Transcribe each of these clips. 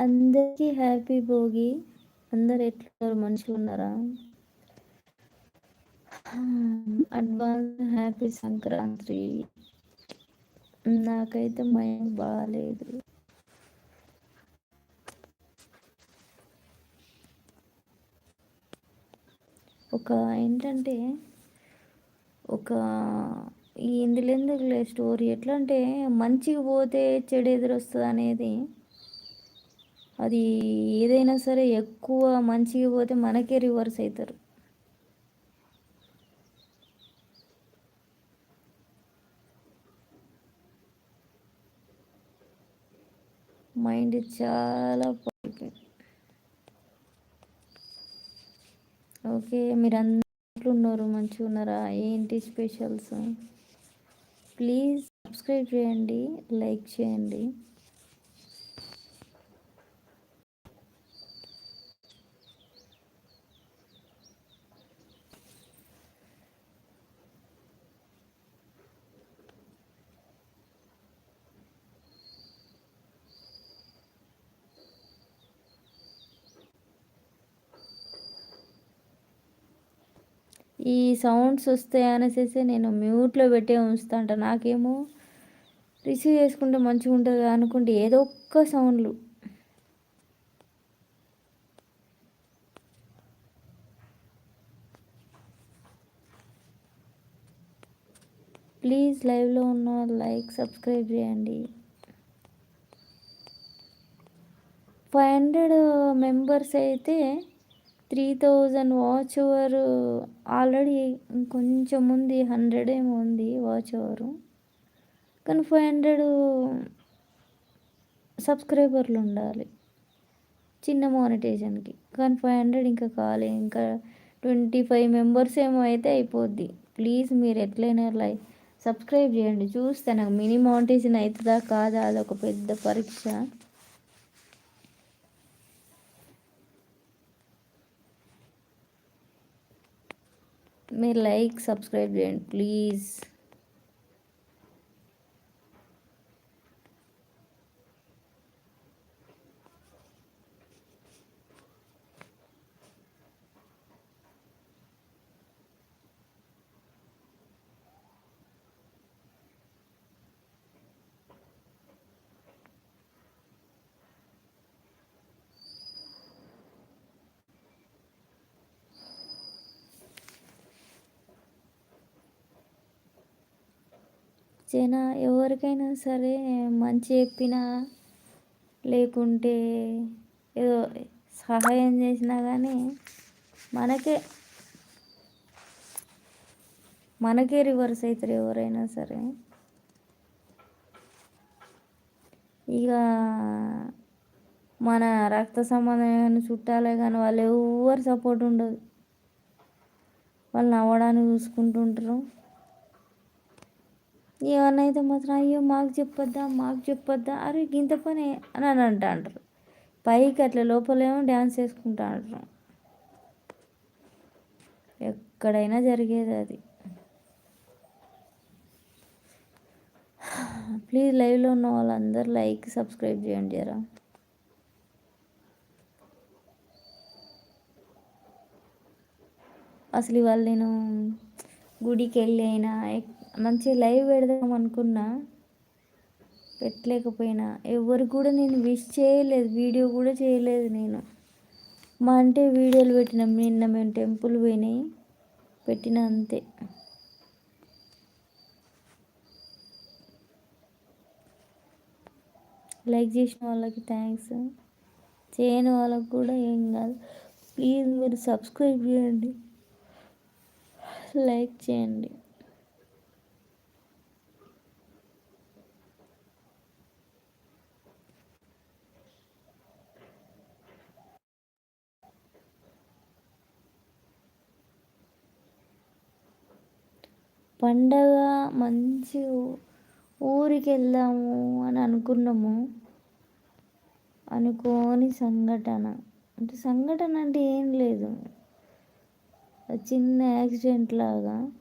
అందరికీ హ్యాపీ భోగి. అందరు ఎట్లున్నారు? మనుషులు ఉన్నారా? Advance happy Sankranti. నాకైతే మైండ్ బాగాలేదు ఒక ఏంటంటే ఒక ఈ ఇందులో స్టోరీ ఎట్లా అంటే మంచిగా పోతే చెడు ఎదురొస్తుంది అనేది అది ఏదైనా సరే ఎక్కువ మంచిగా పోతే మనకే రివర్స్ అవుతారు మైండ్ చాలా ఓకే మీరు అందరూ ఉన్నారు మంచిగా ఉన్నారా? ఏంటి స్పెషల్స్? ప్లీజ్ సబ్స్క్రైబ్ చేయండి లైక్ చేయండి. ఈ సౌండ్స్ వస్తాయి అనేసి నేను మ్యూట్లో పెట్టే ఉంచుతా నాకేమో రిసీవ్ చేసుకుంటే మంచిగా ఉంటుంది అనుకుంటే ఏదో ఒక్క సౌండ్లు. ప్లీజ్ లైవ్లో ఉన్న లైక్ సబ్స్క్రైబ్ చేయండి. ఫైవ్ హండ్రెడ్ మెంబర్స్ అయితే three thousand watch over already కొంచెం ఉంది హండ్రెడ్ ఏమో ఉంది వాచ్ ఓవరు కానీ ఫైవ్ హండ్రెడ్ సబ్స్క్రైబర్లు ఉండాలి చిన్న మానిటేషన్కి కానీ ఫైవ్ హండ్రెడ్ ఇంకా కాలే ఇంకా ట్వంటీ ఫైవ్ మెంబర్స్ ఏమో అయితే అయిపోద్ది. ప్లీజ్ మీరు ఎట్లయినా లైక్ సబ్స్క్రైబ్ చేయండి. చూస్తే నాకు మినీ మానిటేషన్ అవుతుందా కాదా అదొక పెద్ద పరీక్ష. మీరు లైక్ సబ్స్క్రైబ్ చేయండి ప్లీజ్ జన ఎవరికైనా సరే మంచి చెప్పినా లేకుంటే ఏదో సహాయం చేసినా కానీ మనకే మనకే రివర్స్ అవుతారు ఎవరైనా సరే. ఇక మన రక్త సంబంధమైన చుట్టాలే కానీ వాళ్ళు ఎవరు సపోర్ట్ ఉండదు. వాళ్ళు నవ్వడానికి చూసుకుంటుంటారు. ఏమన్నా అయితే మాత్రం అయ్యో మాకు చెప్పొద్దా మాకు చెప్పొద్దా అరే ఇంత పని అని అని అంటా అంటారు పైకి అట్లా లోపలేమో డ్యాన్స్ వేసుకుంటా అంటారు ఎక్కడైనా జరిగేది అది. ప్లీజ్ లైవ్లో ఉన్న వాళ్ళందరూ లైక్ సబ్స్క్రైబ్ చేయండి జరా. అసలు ఇవాళ నేను గుడికి వెళ్ళి అయినా మంచి లైవ్ పెడదాం అనుకున్నా పెట్టలేకపోయినా. ఎవరు కూడా నేను విష్ చేయలేదు వీడియో కూడా చేయలేదు నేను. మా అంటే వీడియోలు పెట్టినాం నిన్న మేము టెంపుల్ పోయినాయి పెట్టిన అంతే. లైక్ చేసిన వాళ్ళకి థ్యాంక్స్ చేయని వాళ్ళకి కూడా ఏం కాదు. ప్లీజ్ మీరు సబ్స్క్రైబ్ చేయండి. లైక్ చేయండి. పండగ మంచి ఊరికి వెళ్దాము అని అనుకున్నాము. అనుకోని సంఘటన. అంటే సంఘటన అంటే ఏం లేదు. చిన్న యాక్సిడెంట్ లాగా.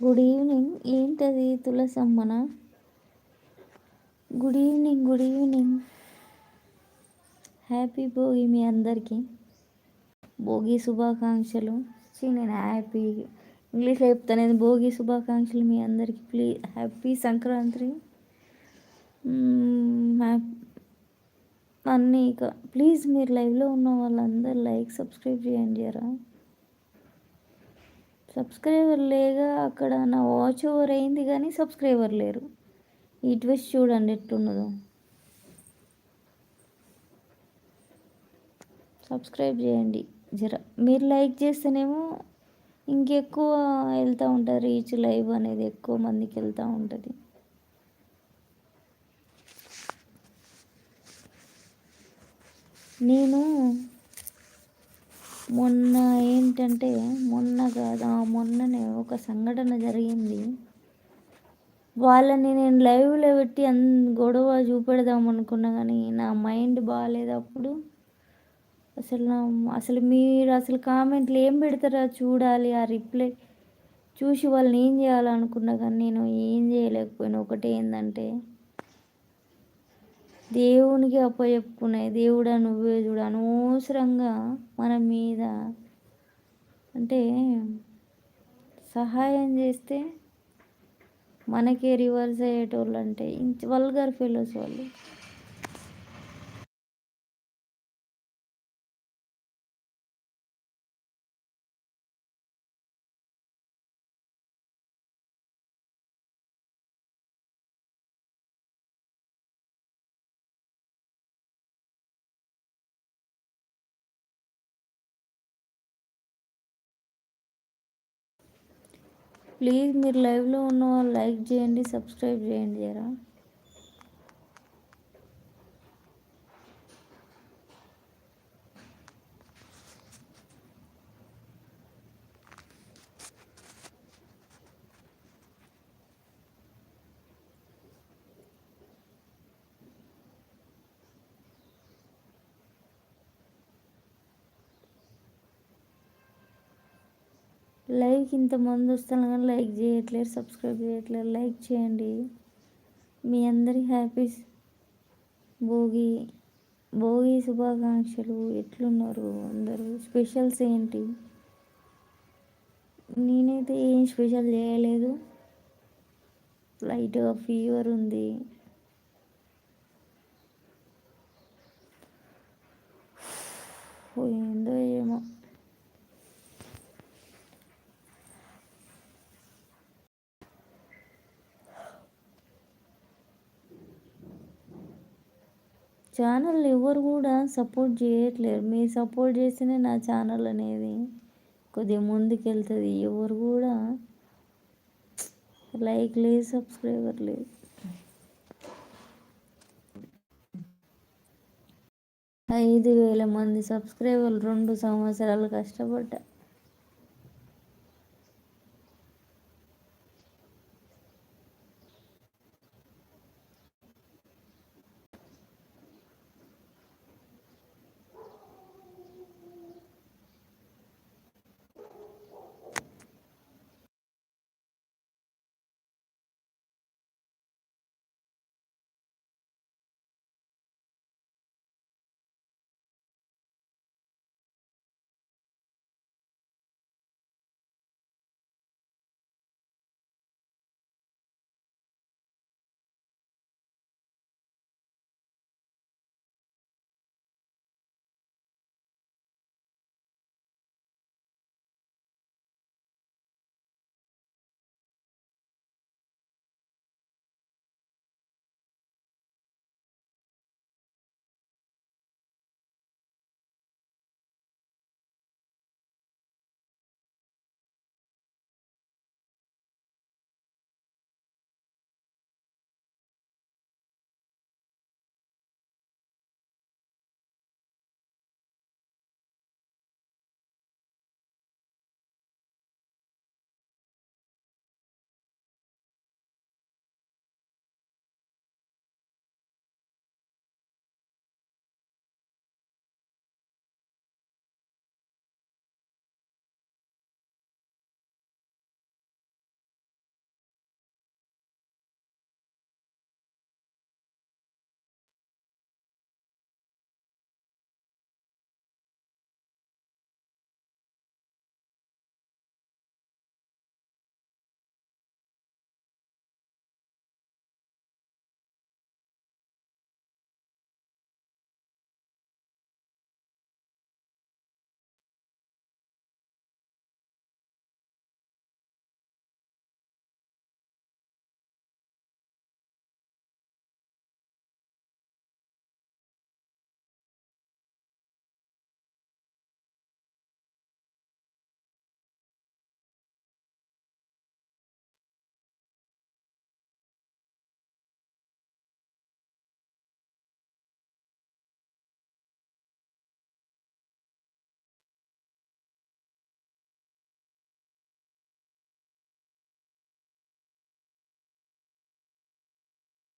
గుడ్ ఈవినింగ్ ఏంటది తులసమ్మన? Good evening good evening happy Bhogi మీ అందరికీ. భోగి శుభాకాంక్షలు. నేను హ్యాపీ ఇంగ్లీష్లో చెప్తాను భోగి శుభాకాంక్షలు మీ అందరికీ. Please happy Sankranti. అన్నీ ఇక. ప్లీజ్ మీరు లైవ్లో ఉన్న వాళ్ళందరూ లైక్ సబ్స్క్రైబ్ చేయండి జరా. సబ్స్క్రైబర్ లేగా అక్కడ నా వాచ్ ఓవర్ అయింది కానీ సబ్స్క్రైబర్ లేరు. ఈ ట్విస్ట్ చూడండి ఎట్లున్నదో. సబ్స్క్రైబ్ చేయండి. జర మీరు లైక్ చేస్తేనేమో ఇంకెక్కువ వెళ్తూ ఉంటారు రీచ్ లైవ్ అనేది ఎక్కువ మందికి వెళ్తూ ఉంటుంది. నేను మొన్న ఏంటంటే మొన్న కాదు మొన్ననే ఒక సంఘటన జరిగింది. వాళ్ళని నేను లైవ్లో పెట్టి అన్ గొడవ చూపెడదాం అనుకున్నా కానీ నా మైండ్ బాగాలేదు అప్పుడు. అసలు నా అసలు మీరు అసలు కామెంట్లు ఏం పెడతారా చూడాలి ఆ రిప్లై చూసి వాళ్ళని ఏం చేయాలనుకున్నా కానీ నేను ఏం చేయలేకపోయినా. ఒకటి ఏంటంటే దేవునికి అప్పచెప్పుకున్నాయి. దేవుడా నువ్వే చూడు. అనవసరంగా మన మీద అంటే సహాయం చేస్తే మనకే రివర్స్ అయ్యేటోళ్ళు అంటే వల్గర్ ఫెలోస్ వాళ్ళు. ప్లీజ్ మీరు లైవ్లో ఉన్న వాళ్ళు లైక్ చేయండి సబ్స్క్రైబ్ చేయండి జరా. లైక్ ఇంతమంది వస్తాను కానీ లైక్ చేయట్లేదు సబ్స్క్రైబ్ చేయట్లేదు లైక్ చేయండి. మీ అందరి హ్యాపీ భోగి భోగి శుభాకాంక్షలు. ఎట్లున్నారు అందరూ? స్పెషల్స్ ఏంటి? నేనైతే ఏం స్పెషల్ చేయలేదు. లైట్గా ఫీవర్ ఉంది. ఏందో ఏమో. ఛానల్ ఎవరు కూడా సపోర్ట్ చేయట్లేరు. మీరు సపోర్ట్ చేస్తేనే నా ఛానల్ అనేది కొద్దిగా ముందుకెళ్తుంది. ఎవరు కూడా లైక్ లేదు సబ్స్క్రైబర్ లేదు. ఐదు వేల మంది సబ్స్క్రైబర్లు రెండు సంవత్సరాలు కష్టపడ్డా.